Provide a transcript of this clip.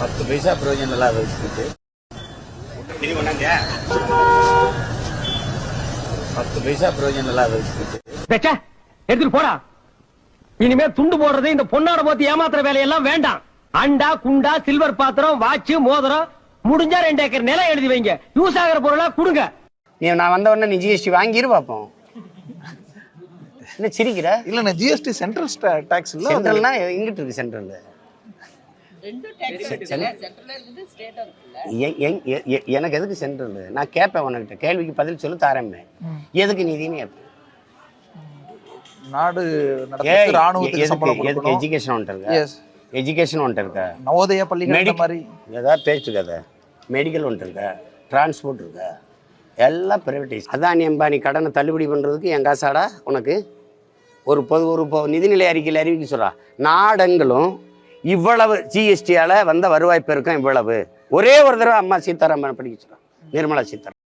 பத்து பைசா பிரயோஜனம் இல்லாத வச்சுக்கிட்டு. பத்து பைசா பிரயோஜனம் இல்லாத வச்சுக்கிட்டு. எடுத்துட்டு போடா. இனிமே துண்டு போடுறது இந்த பொண்ணாட போத்தி ஏமாத்துற வேலையெல்லாம் வேண்டாம். அண்டா குண்டா சில்வர் பாத்திரம் வாட்ச் மோதிரம் முடிஞ்சா ரெண்டு ஏக்கர் நிலம் எழுதி வைங்க. யூஸ் ஆகிற பொருளா கொடுங்க. நீ நான் வந்த உடனே நீ ஜிஎஸ்டி வாங்கிரு பார்ப்போம் என்ன சிரிக்கிற? இல்லண்ணே ஜிஎஸ்டி சென்ட்ரல் டாக்ஸ் இல்ல. சென்ட்ரல்னா எங்கிட்டு இருக்கு சென்ட்ரல் எனக்கு எதுக்கு சென்ட்ரல் நான் கேட்பேன் உனக்கிட்ட கேள்விக்கு பதில் சொல்லு தாரேன் எதுக்கு நீதினு கேட்பேன் நாடு எதுக்கு? எஜுகேஷன் ஒன்று இருக்கா? எஜுகேஷன் ஒன்று இருக்கா? நவோதயா மாதிரி. ஏதாவது பேச்சு கதை. மெடிக்கல் ஒன்று இருக்கா? டிரான்ஸ்போர்ட் இருக்கா? எல்லாம் ப்ரைவேட்டைஸ் அதானி அம்பானி கடனை தள்ளுபடி பண்ணுறதுக்கு என் காசாடா உனக்கு? ஒரு பொது ஒரு நிதிநிலை அறிக்கையில் அறிவிக்க சொல்கிறா நாடெங்களும் இவ்வளவு ஜிஎஸ்டியால் வந்த வருவாய் பெருக்கம் இவ்வளவு. ஒரே ஒரு தடவை அம்மா சீதாராமன் படிக்க சொல்கிறான் நிர்மலா சீதாராமன்.